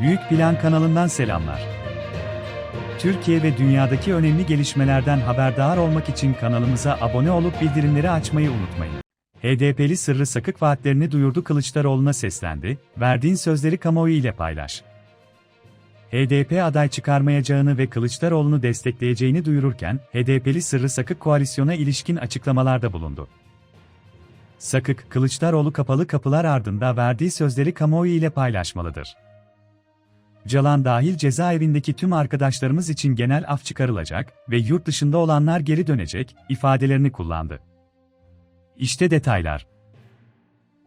Büyük Plan kanalından selamlar. Türkiye ve dünyadaki önemli gelişmelerden haberdar olmak için kanalımıza abone olup bildirimleri açmayı unutmayın. HDP'li sırrı sakık vaatlerini duyurdu Kılıçdaroğlu'na seslendi, verdiğin sözleri kamuoyu ile paylaş. HDP aday çıkarmayacağını ve Kılıçdaroğlu'nu destekleyeceğini duyururken, HDP'li sırrı sakık koalisyona ilişkin açıklamalarda bulundu. Sakık, Kılıçdaroğlu kapalı kapılar ardında verdiği sözleri kamuoyu ile paylaşmalıdır. Calan dahil cezaevindeki tüm arkadaşlarımız için genel af çıkarılacak ve yurt dışında olanlar geri dönecek ifadelerini kullandı. İşte detaylar.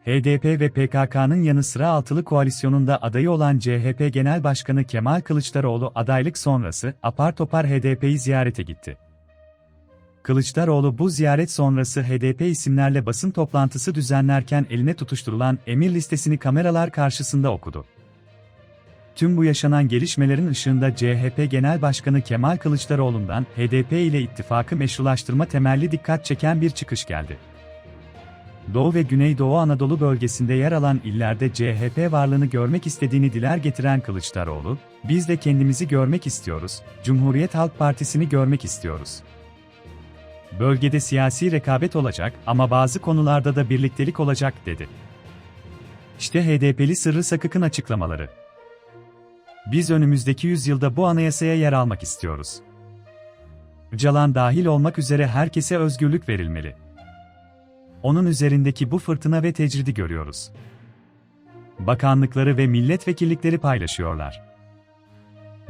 HDP ve PKK'nın yanı sıra altılı koalisyonunda adayı olan CHP Genel Başkanı Kemal Kılıçdaroğlu adaylık sonrası apar topar HDP'yi ziyarete gitti. Kılıçdaroğlu bu ziyaret sonrası HDP isimlerle basın toplantısı düzenlerken eline tutuşturulan emir listesini kameralar karşısında okudu. Tüm bu yaşanan gelişmelerin ışığında CHP Genel Başkanı Kemal Kılıçdaroğlu'ndan HDP ile ittifakı meşrulaştırma temelli dikkat çeken bir çıkış geldi. Doğu ve Güneydoğu Anadolu bölgesinde yer alan illerde CHP varlığını görmek istediğini diler getiren Kılıçdaroğlu, biz de kendimizi görmek istiyoruz, Cumhuriyet Halk Partisi'ni görmek istiyoruz. Bölgede siyasi rekabet olacak ama bazı konularda da birliktelik olacak dedi. İşte HDP'li Sırrı Sakık'ın açıklamaları. Biz önümüzdeki yüzyılda bu anayasaya yer almak istiyoruz. Öcalan dahil olmak üzere herkese özgürlük verilmeli. Onun üzerindeki bu fırtına ve tecridi görüyoruz. Bakanlıkları ve milletvekillikleri paylaşıyorlar.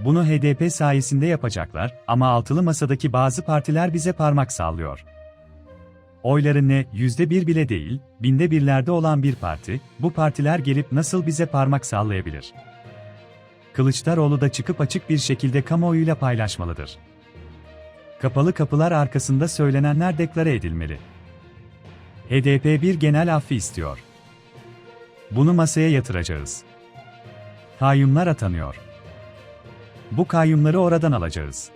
Bunu HDP sayesinde yapacaklar ama altılı masadaki bazı partiler bize parmak sallıyor. Oyları ne, yüzde bir bile değil, binde birlerde olan bir parti, bu partiler gelip nasıl bize parmak sallayabilir? Kılıçdaroğlu da çıkıp açık bir şekilde kamuoyuyla paylaşmalıdır. Kapalı kapılar arkasında söylenenler deklare edilmeli. HDP bir genel affi istiyor. Bunu masaya yatıracağız. Kayyumlar atanıyor. Bu kayyumları oradan alacağız.